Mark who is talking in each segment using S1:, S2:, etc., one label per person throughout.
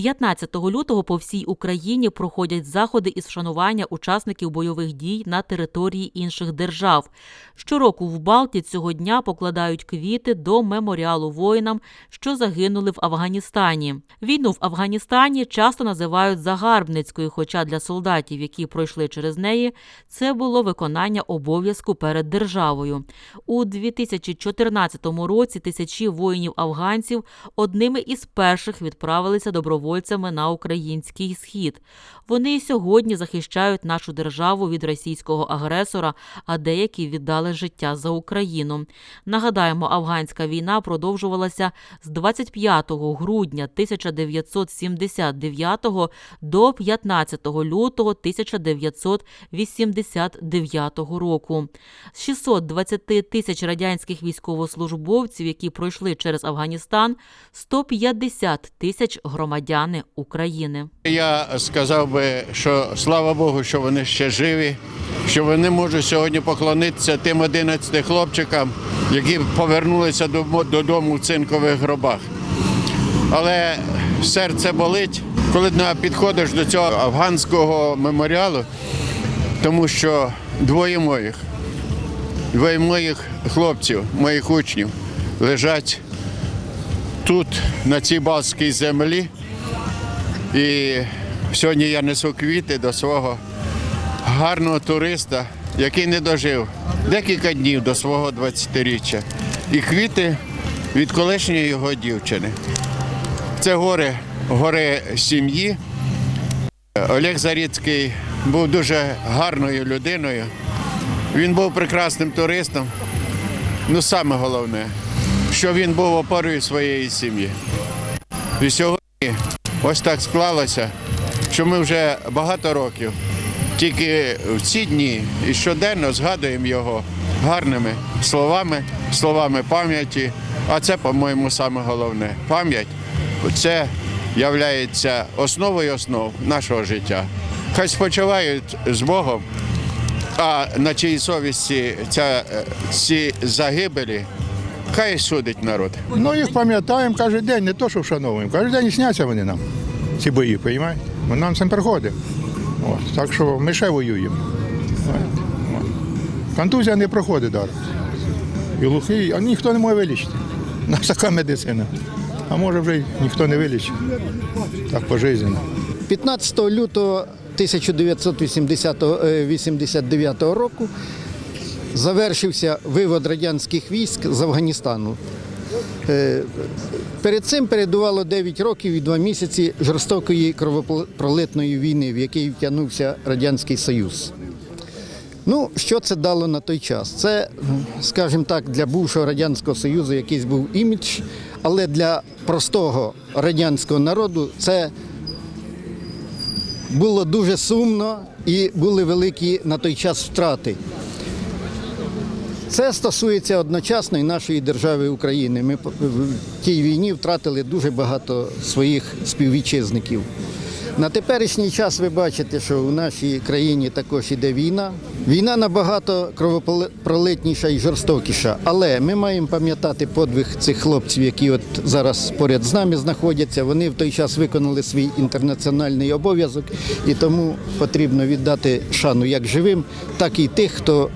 S1: 15 лютого по всій Україні проходять заходи із вшанування учасників бойових дій на території інших держав. Щороку в Балті цього дня покладають квіти до меморіалу воїнам, що загинули в Афганістані. Війну в Афганістані часто називають загарбницькою, хоча для солдатів, які пройшли через неї, це було виконання обов'язку перед державою. У 2014 році тисячі воїнів-афганців одними із перших відправилися добровольцями на український схід. Вони й сьогодні захищають нашу державу від російського агресора, а деякі віддали життя за Україну. Нагадаємо, афганська війна продовжувалася з 25 грудня 1979 до 15 лютого 1989 року. З 620 тисяч радянських військовослужбовців, які пройшли через Афганістан, 150 тисяч громадяни України.
S2: Я сказав би, що слава Богу, що вони ще живі, що вони можуть сьогодні поклонитися тим 11 хлопчикам, які повернулися додому в цинкових гробах. Але серце болить, коли підходиш до цього афганського меморіалу, тому що двоє моїх, двоє моїх хлопців, моїх учнів лежать тут, на цій балській землі. І сьогодні я несу квіти до свого гарного туриста, який не дожив декілька днів до свого 20-річчя. І квіти від колишньої його дівчини. Це гори, гори сім'ї. Олег Заріцький був дуже гарною людиною. Він був прекрасним туристом. Ну, саме головне, що він був опорою своєї сім'ї. І сьогодні ось так склалося, що ми вже багато років тільки в ці дні і щоденно згадуємо його гарними словами, словами пам'яті. А це, по-моєму, саме головне. Пам'ять це є основою основ нашого життя. Хай спочивають з Богом, а на чиїй совісті ця, е, ці загибелі, хай судить народ.
S3: Ну, їх пам'ятаємо кожен день, не то, що вшановуємо. Кожен день сняться вони нам, ці бої, розумієте? Бо нам це приходить. От. Так що ми ще воюємо. От. Контузія не проходить зараз. І глухий, а ніхто не може вилічити. У нас така медицина. А може вже й ніхто не вилічить. Так пожизненно.
S4: 15 лютого 1989 року завершився вивод радянських військ з Афганістану. Е, Перед цим передувало 9 років і 2 місяці жорстокої кровопролитної війни, в якій втягнувся Радянський Союз. Ну, що це дало на той час? Це, скажімо так, для бувшого Радянського Союзу якийсь був імідж, але для простого радянського народу це було дуже сумно і були великі на той час втрати. Це стосується одночасно і нашої держави України. Ми в тій війні втратили дуже багато своїх співвітчизників. На теперішній час ви бачите, що у нашій країні також іде війна. Війна набагато кровопролитніша і жорстокіша. Але ми маємо пам'ятати подвиг цих хлопців, які от зараз поряд з нами знаходяться. Вони в той час виконали свій інтернаціональний обов'язок, і тому потрібно віддати шану як живим, так і тих, хто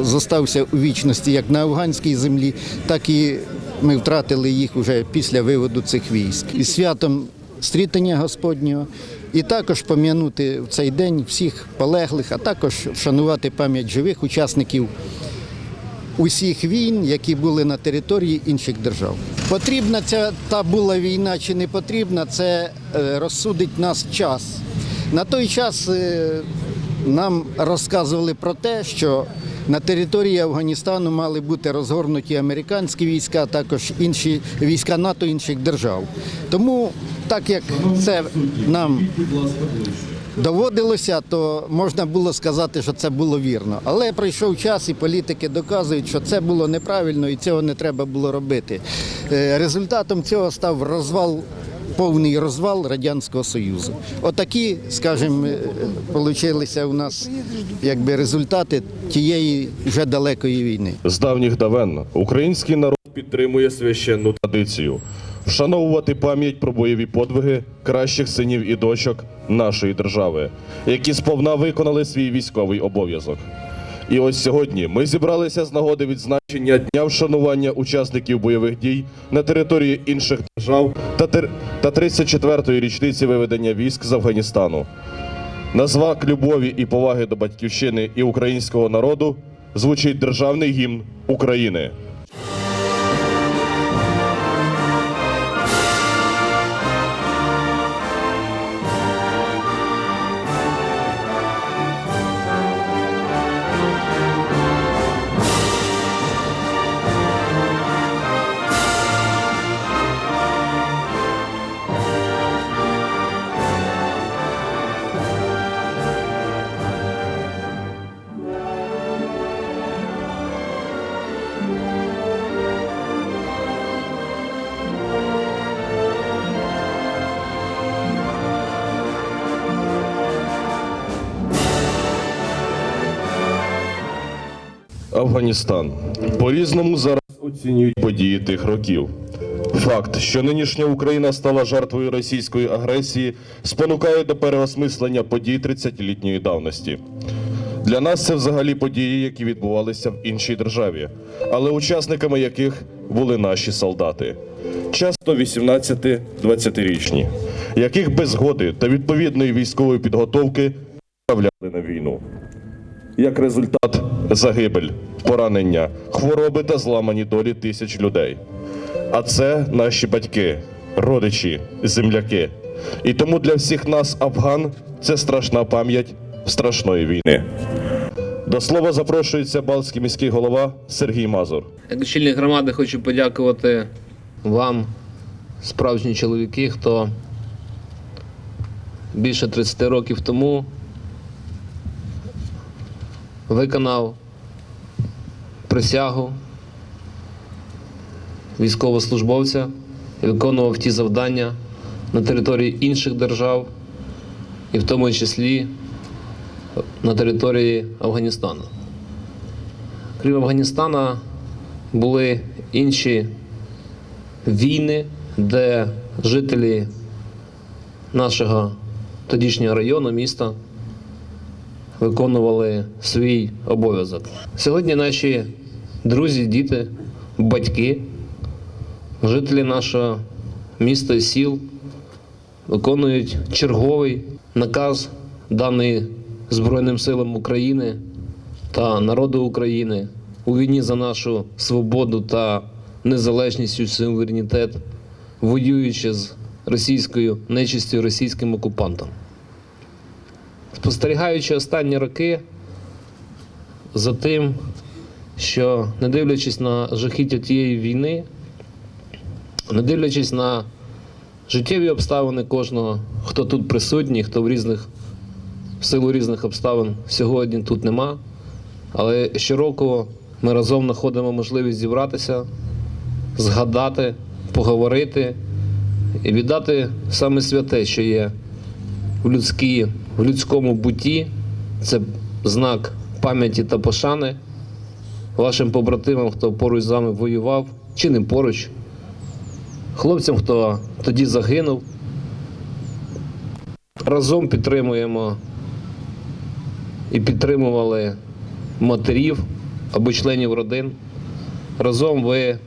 S4: зостався у вічності, як на афганській землі, так і ми втратили їх уже після виводу цих військ. І святом стрітання Господнього, і також пом'янути в цей день всіх полеглих, а також вшанувати пам'ять живих учасників усіх війн, які були на території інших держав. Потрібна ця та була війна чи не потрібна, це е, розсудить нас час. На той час е, нам розказували про те, що на території Афганістану мали бути розгорнуті американські війська, а також інші війська НАТО інших держав. Тому, так як це нам доводилося, то можна було сказати, що це було вірно. Але пройшов час, і політики доказують, що це було неправильно і цього не треба було робити. Е, Результатом цього став розвал. Повний розвал Радянського Союзу. Отакі, скажімо, получилися у нас якби результати тієї вже далекої війни.
S5: З давніх давен український народ підтримує священну традицію. вшановувати пам'ять про бойові подвиги кращих синів і дочок нашої держави, які сповна виконали свій військовий обов'язок. І ось сьогодні ми зібралися з нагоди відзначення дня вшанування учасників бойових дій на території інших держав та, тер... та 34-ї річниці виведення військ з Афганістану. На звак любові і поваги до батьківщини і українського народу звучить державний гімн України. Афганістан. По-різному зараз оцінюють події тих років. Факт, що нинішня Україна стала жертвою російської агресії, спонукає до переосмислення подій 30-літньої давності. Для нас це взагалі події, які відбувалися в іншій державі, але учасниками яких були наші солдати. Часто 18-20-річні, яких без згоди та відповідної військової підготовки відправляли на війну. Як результат загибель, поранення, хвороби та зламані долі тисяч людей. А це наші батьки, родичі, земляки. І тому для всіх нас Афган це страшна пам'ять страшної війни. До слова запрошується Балтський міський голова Сергій Мазур.
S6: Як очільник громади хочу подякувати вам, справжні чоловіки, хто більше 30 років тому виконав присягу військовослужбовця і виконував ті завдання на території інших держав, і в тому числі на території Афганістану. Крім Афганістана, були інші війни, де жителі нашого тодішнього району, міста виконували свій обов'язок. Сьогодні наші друзі, діти, батьки, жителі нашого міста і сіл виконують черговий наказ, даний Збройним силам України та народу України у війні за нашу свободу та незалежність і суверенітет, воюючи з російською нечистю, російським окупантом. Спостерігаючи останні роки за тим, що не дивлячись на жахіття тієї війни, не дивлячись на життєві обставини кожного, хто тут присутній, хто в різних в силу різних обставин сьогодні тут нема. Але щороку ми разом знаходимо можливість зібратися, згадати, поговорити і віддати саме святе, що є в, людській, в людському бутті. Це знак пам'яті та пошани вашим побратимам, хто поруч з вами воював, чи не поруч, хлопцям, хто тоді загинув. Разом підтримуємо і підтримували матерів або членів родин. Разом ви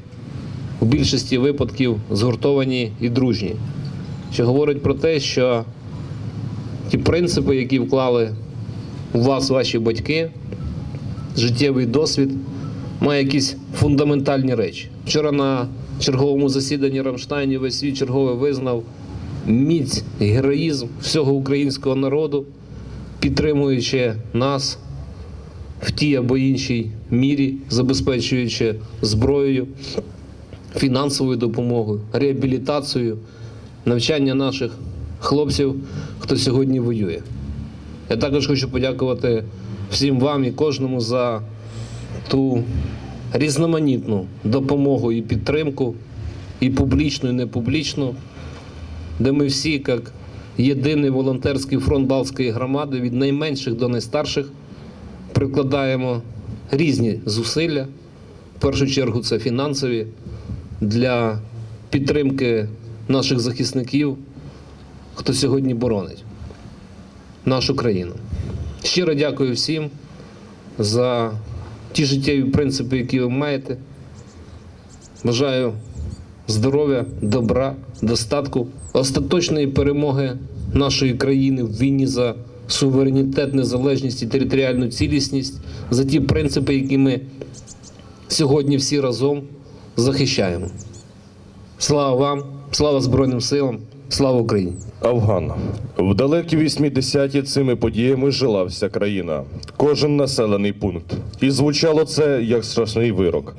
S6: у більшості випадків згуртовані і дружні, що говорить про те, що ті принципи, які вклали у вас ваші батьки, життєвий досвід, має якісь фундаментальні речі. Вчора на черговому засіданні Рамштайні весь світ чергове визнав міць, героїзм всього українського народу, підтримуючи нас в тій або іншій мірі, забезпечуючи зброєю, фінансовою допомогою, реабілітацією, навчання наших хлопців, хто сьогодні воює. Я також хочу подякувати всім вам і кожному за ту різноманітну допомогу і підтримку, і публічну, і непублічну, де ми всі, як єдиний волонтерський фронт Балтської громади, від найменших до найстарших, прикладаємо різні зусилля. В першу чергу це фінансові для підтримки наших захисників, хто сьогодні боронить нашу країну. Щиро дякую всім за ті життєві принципи, які ви маєте. Бажаю здоров'я, добра, достатку, остаточної перемоги нашої країни в війні за суверенітет, незалежність і територіальну цілісність, за ті принципи, які ми сьогодні всі разом захищаємо. Слава вам, слава Збройним силам, слава Україні!
S5: Афган. В далекі 80-ті цими подіями жила вся країна, кожен населений пункт. І звучало це як страшний вирок.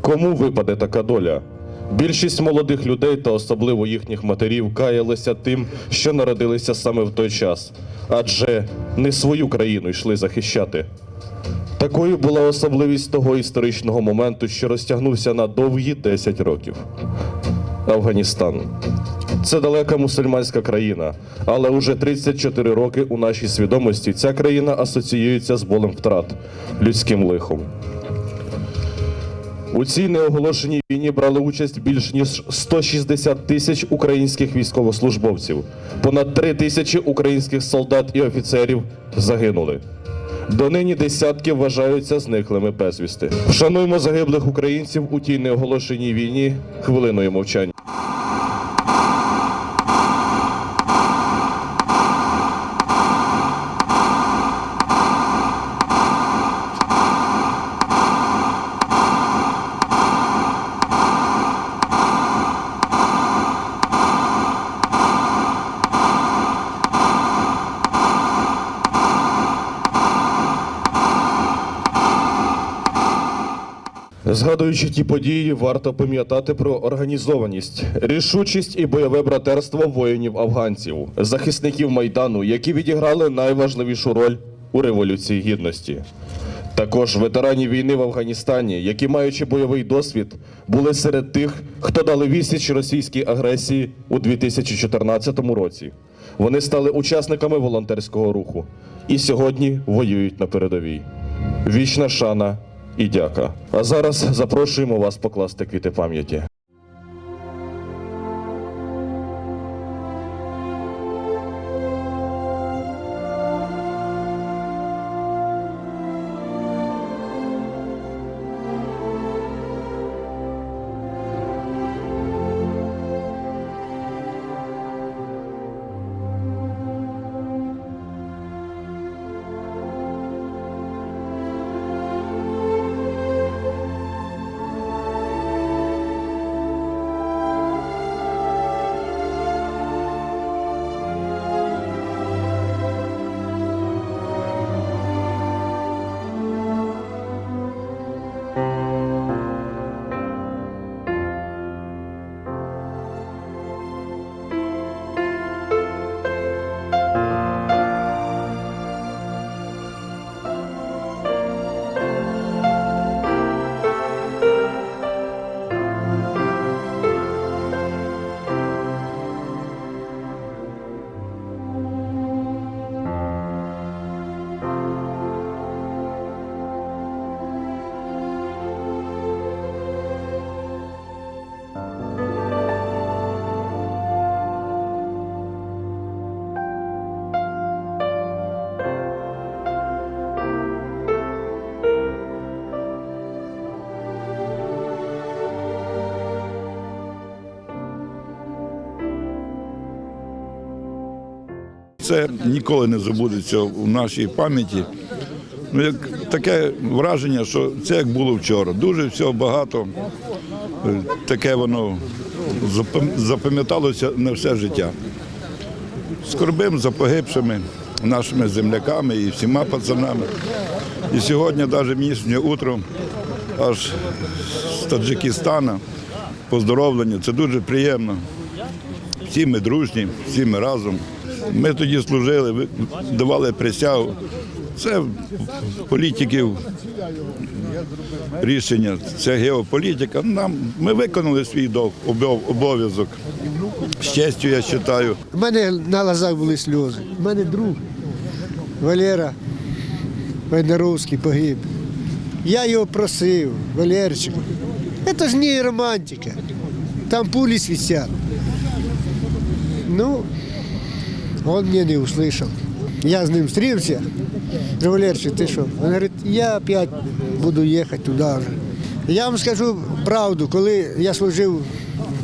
S5: Кому випаде така доля? Більшість молодих людей та особливо їхніх матерів каялися тим, що народилися саме в той час, адже не свою країну йшли захищати. Такою була особливість того історичного моменту, що розтягнувся на довгі 10 років. Афганістан. Це далека мусульманська країна, але уже 34 роки у нашій свідомості ця країна асоціюється з болем втрат, людським лихом. У цій неоголошеній війні брали участь більш ніж 160 тисяч українських військовослужбовців. Понад 3 тисячі українських солдат і офіцерів загинули. Донині десятки вважаються зниклими безвісти. Шануємо загиблих українців у тій неоголошеній війні хвилиною мовчання. Згадуючи ті події, варто пам'ятати про організованість, рішучість і бойове братерство воїнів-афганців, захисників майдану, які відіграли найважливішу роль у революції гідності. Також ветеранів війни в Афганістані, які, маючи бойовий досвід, були серед тих, хто дали відсіч російській агресії у 2014 році. Вони стали учасниками волонтерського руху і сьогодні воюють на передовій. Вічна шана і дяка. А зараз запрошуємо вас покласти квіти пам'яті.
S7: Це ніколи не забудеться у нашій пам'яті. Ну, як таке враження, що це як було вчора. Дуже всього багато. Е, Таке воно запам'яталося на все життя. Скорбим за погибшими нашими земляками і всіма пацанами. І сьогодні, навіть мені сьогодні утром, аж з Таджикистана поздоровлення. Це дуже приємно. Всі ми дружні, всі ми разом. Ми тоді служили, давали присягу. Це політиків рішення, це геополітика. Нам, ми виконали свій обов- обов'язок. З честю, я вважаю.
S8: У мене на глазах були сльози. У мене друг Валера Войнаровський погиб. Я його просив, Валерчику. Це ж не романтика. Там пули свистят. Ну, он меня не услышал. Я з ним стрівся. Револерчик, ти що? Він говорить, я опять буду їхати туди вже. Я вам скажу правду, коли я служив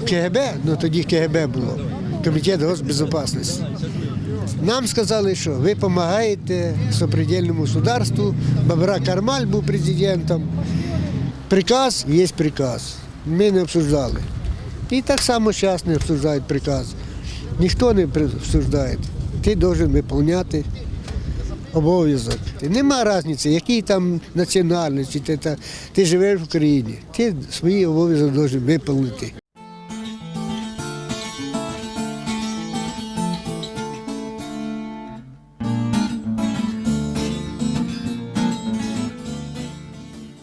S8: в КГБ, ну тоді КГБ було, Комітет госбезопасності. Нам сказали, що ви допомагаєте сопредельному государству. Бабра Кармаль був президентом. Приказ є приказ. Ми не обсуждали. І так само зараз не обсуждають приказ. Ніхто не присуждає. Ти повинен виконувати обов'язок. Нема різниці, який там національності, ти, ти живеш в Україні. Ти свої обов'язки повинен виконати.